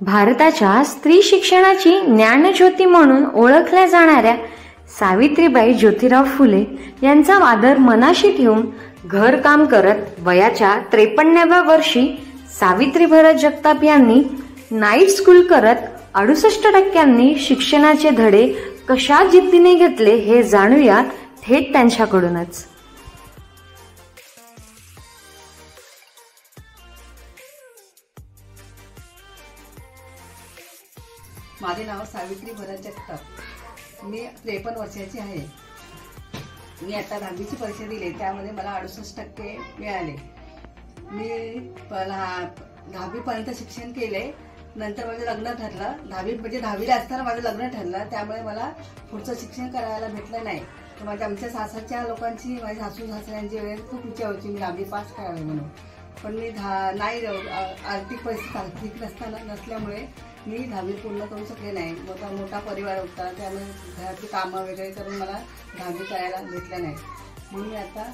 भारताच्या स्त्री शिक्षणाची ज्ञानज्योती म्हणून ओळखल्या जाणाऱ्या सावित्रीबाई ज्योतिराव फुले यांचा आदर मनाशी ठेवून घरकाम करत वयाच्या त्रेपन्नाव्या वर्षी सावित्री भरत जगताप यांनी नाईट स्कूल करत अडुसष्ट टक्क्यांनी शिक्षणाचे धडे कशा जिद्दीने घेतले हे जाणूया थेट त्यांच्याकडूनच. माझे नाव सावित्री भरत जगताप. मी त्रेपन्न वर्षाची आहे. मी आता दहावीची परीक्षा दिली त्यामध्ये मला अडुसष्ट टक्के मिळाले. मी दहावीपर्यंत शिक्षण केले. नंतर माझं लग्न ठरलं. दहावी म्हणजे दहावीला असताना माझं लग्न ठरलं. त्यामुळे मला पुढचं शिक्षण करायला भेटलं नाही. तर माझ्या आमच्या सासरच्या लोकांची माझ्या सासू सासऱ्यांची वेळेस खूप इच्छा होती. मी दहावी पास करावी म्हणून. पण मी धा नाही आर्थिक परिस्थिती आर्थिक नसताना नसल्यामुळे मी दहावी पूर्ण करू शकले नाही. मोठा मोठा परिवार होता त्यामुळे घरातली कामं वगैरे करून मला दहावी करायला भेटलं नाही. म्हणून मी आता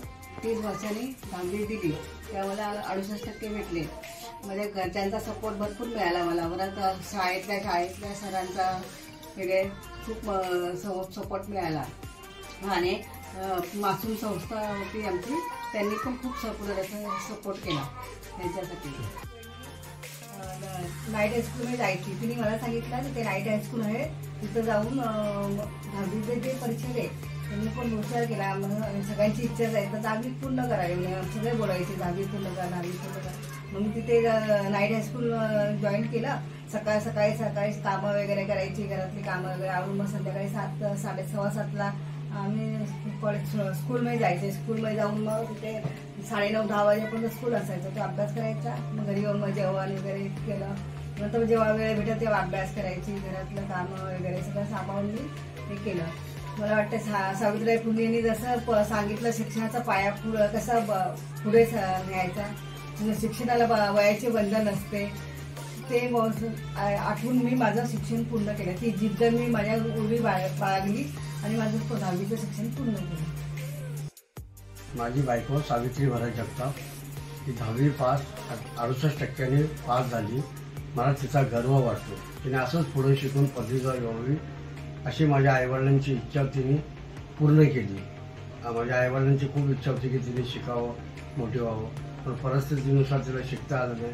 तीस वर्षांनी दहावी दिली. त्यामुळे अडुसष्ट टक्के भेटले. म्हणजे घरच्यांचा सपोर्ट भरपूर मिळाला मला. परत शाळेतल्या शाळेतल्या सरांचा वगैरे खूप सपोर्ट मिळाला. आणि मासूम संस्था होती आमची. त्यांनी पण खूप सपोर्ट सपोर्ट केला त्यांच्यासाठी. नाईट हायस्कूलमध्ये म्हणजे जायची तिने मला सांगितलं की ते नाईट हायस्कूल आहे. तिथं जाऊन दहावीचे जे परीक्षा आहे त्यांनी पण विचार केला. सगळ्यांची इच्छा आहे. तर दहावी पूर्ण करावी सगळे बोलायचे दहावी पूर्ण करा दहावी पूर्ण करा. मग तिथे नाईट हायस्कूल जॉईन केलं. सकाळ सकाळी सकाळी कामं वगैरे करायची. घरातली कामं वगैरे आवडून मग संध्याकाळी सात साडे सव्वा सातला आम्ही कॉलेज स्कूलमध्ये जायचे स्कूलमध्ये जाऊन मग तिथे साडेनऊ दहा वाजेपर्यंत स्कूल असायचं. तो अभ्यास करायचा. मग घरी येऊन मग जेवण वगैरे केलं. नंतर जेव्हा वेळ भेटत तेव्हा अभ्यास करायची. घरातलं कामं वगैरे सगळं सांभाळून मी हे केलं. मला वाटतं सा सावित्रीबाई फुलेंनी जसं सांगितलं शिक्षणाचा पाया पुढं कसा पुढे न्यायचा. शिक्षणाला वयाचे बंधन असते. ते आठवून मी माझं शिक्षण पूर्ण केलं. ती जिद्द मी माझ्या उभी बाळगली आणि माझं दहावीचं शिक्षण पूर्ण केलं. माझी बायको सावित्री भरत जगताप. ती दहावी पास अडुसष्ट टक्क्यांनी पास झाली. मला तिचा गर्व वाटतो. तिने असंच पुढे शिकून पदवीधर व्हावी अशी माझ्या आईवडिलांची इच्छा तिने पूर्ण केली. माझ्या आईवडिलांची खूप इच्छा होती की तिने शिकावं मोठे व्हावं. परिस्थितीनुसार तिला शिकता आलं नाही.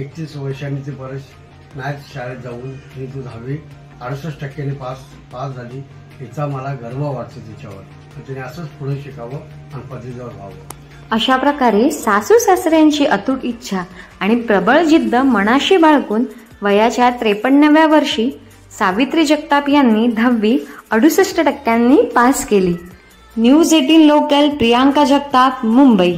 एकतीस वर्षांनी ती परत मॅथ शाळेत जाऊन मी तू दहावी अडुसष्ट टक्क्यांनी पास पास झाली. हिचा मला गर्व वाटतो तिच्यावर. तिने असंच पुढे शिकावं आणि पदवीवर व्हावं. अशा प्रकारे सासू सासऱ्यांची अतूट इच्छा आणि प्रबळ जिद्द मनाशी बाळगून वयाच्या त्रेपन्नाव्या वर्षी सावित्री जगताप यांनी दहावी अडुसष्ट टक्क्यांनी पास केली. News eighteen local Priyanka Jagtap Mumbai.